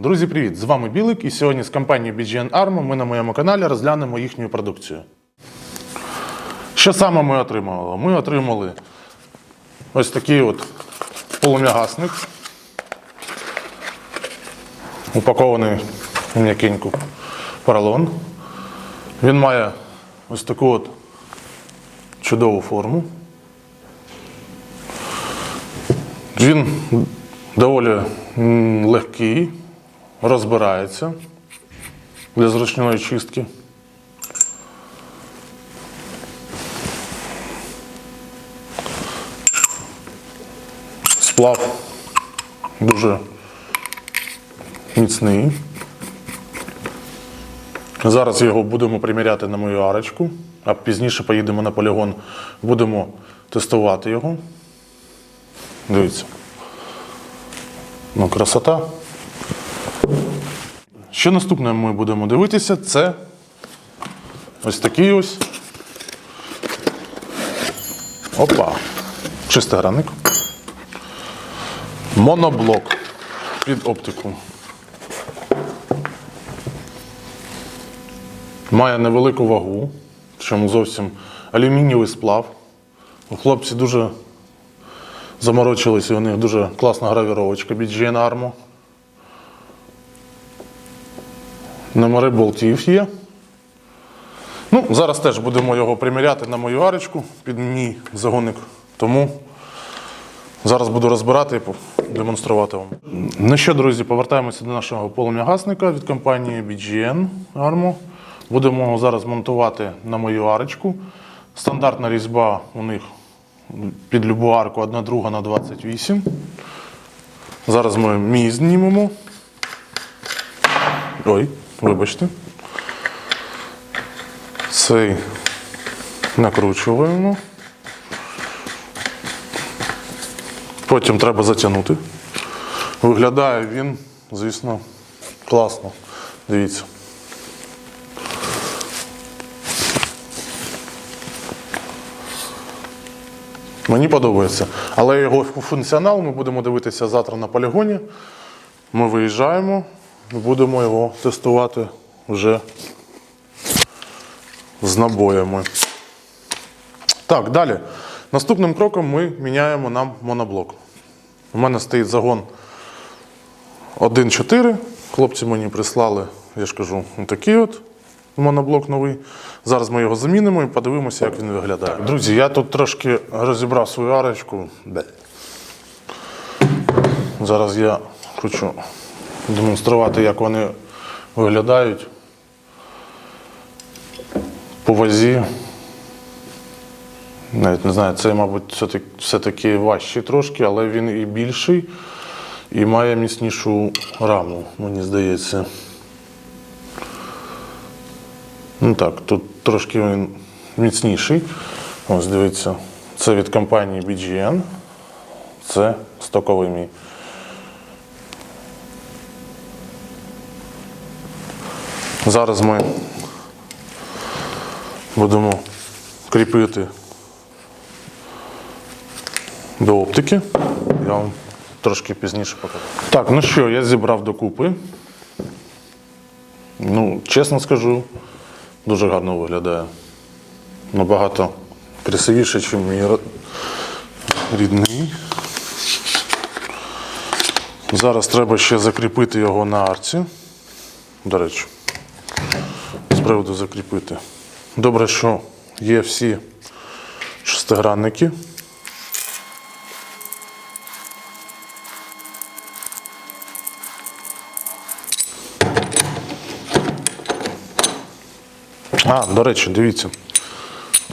Друзі, привіт! З вами Білик, і сьогодні з компанією BGN Armo ми на моєму каналі розглянемо їхню продукцію. Що саме ми отримали? Ми отримали ось такий от полум'ягасник, упакований у м'якеньку поролон. Він має ось таку от чудову форму. Він доволі легкий, розбирається для зручної чистки. Сплав дуже міцний. Зараз його будемо приміряти на мою арочку, а пізніше поїдемо на полігон, будемо тестувати його. Дивіться. Ну, красота. Що наступне ми будемо дивитися, це ось такий ось. Опа. Шестигранник. Моноблок під оптику. Має невелику вагу, чому зовсім алюмінієвий сплав. Хлопці дуже заморочилися, у них дуже класна гравіровочка BGN Armo. Номери болтів є. Ну, зараз теж будемо його приміряти на мою арочку під мій загонник. Тому зараз буду розбирати і демонструвати вам. Ну що, друзі, повертаємося до нашого полум'ягасника від компанії BGN Armo. Будемо його зараз монтувати на мою арочку. Стандартна різьба у них під любу арку 1 друга на 28. Зараз ми мій знімемо. Ой, вибачте. Цей накручуємо. Потім треба затягнути. Виглядає він, звісно, класно. Дивіться. Мені подобається. Але його функціонал ми будемо дивитися завтра на полігоні. Ми виїжджаємо будемо його тестувати вже з набоями. Так, далі. Наступним кроком ми міняємо нам моноблок. У мене стоїть загон 1.4. Хлопці мені прислали, я ж кажу, такий от моноблок новий. Зараз ми його замінимо і подивимося, як він виглядає. Друзі, я тут трошки розібрав свою арочку. Зараз я хочу демонструвати, як вони виглядають по вазі. Навіть не знаю, це, мабуть, все-таки, важчий трошки, але він і більший, і має міцнішу раму, мені здається. Ну так, тут трошки він міцніший. Ось дивіться, це від компанії BGN. Це стоковий мій. Зараз ми будемо кріпити до оптики. Я вам трошки пізніше покажу. Так, ну що, я зібрав докупи. Ну, чесно скажу, дуже гарно виглядає. Набагато красивіше, ніж мій рідний. Зараз треба ще закріпити його на арці. До речі, приводу закріпити. Добре, що є всі шестигранники. А, до речі, дивіться.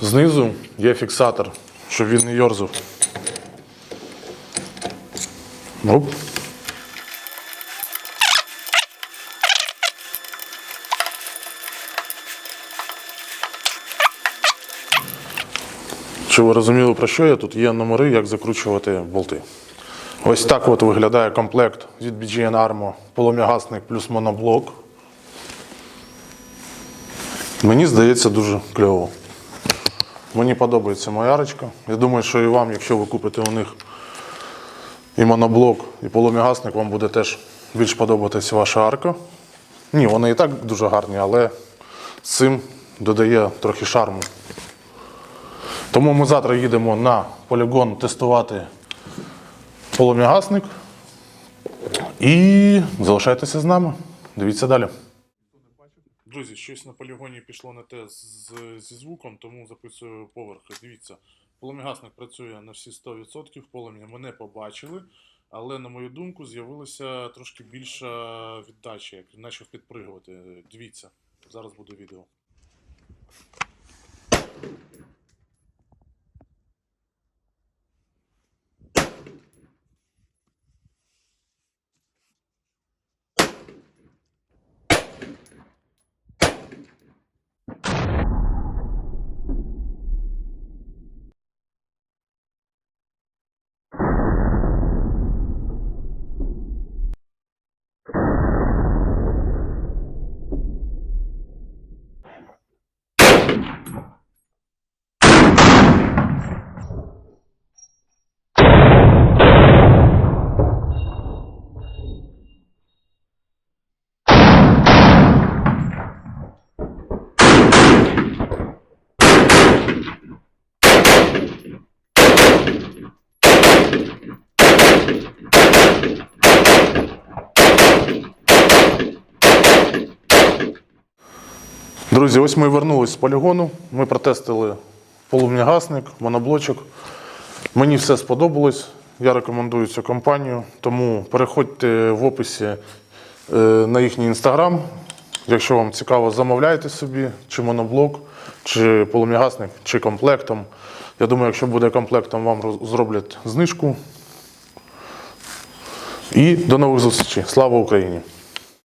Знизу є фіксатор, щоб він не йорзав. Оп. Щоб ви розуміли, про що я тут є номери, як закручувати болти. Ось так от виглядає комплект від BGN Armo полум'ягасник плюс моноблок. Мені здається дуже кльово. Мені подобається моя арочка. Я думаю, що і вам, якщо ви купите у них і моноблок, і полум'ягасник, вам буде теж більш подобатись ваша арка. Ні, вони і так дуже гарні, але з цим додає трохи шарму. Тому ми завтра їдемо на полігон тестувати полум'ягасник. І залишайтеся з нами. Дивіться далі. Друзі, щось на полігоні пішло не те з, зі звуком, тому записую поверхи. Дивіться, полум'ягасник працює на всі 100%, полум'я ми не побачили, але, на мою думку, з'явилася трошки більша віддача, як почав підпригувати. Дивіться, зараз буде відео. Друзі, ось ми вернулись з полігону. Ми протестили полум'ягасник, моноблочок. Мені все сподобалось. Я рекомендую цю компанію. Тому переходьте в описі е, на їхній інстаграм. Якщо вам цікаво, замовляйте собі чи моноблок, чи полум'ягасник, чи комплектом. Я думаю, якщо буде комплектом, вам зроблять знижку. І до нових зустрічей. Слава Україні!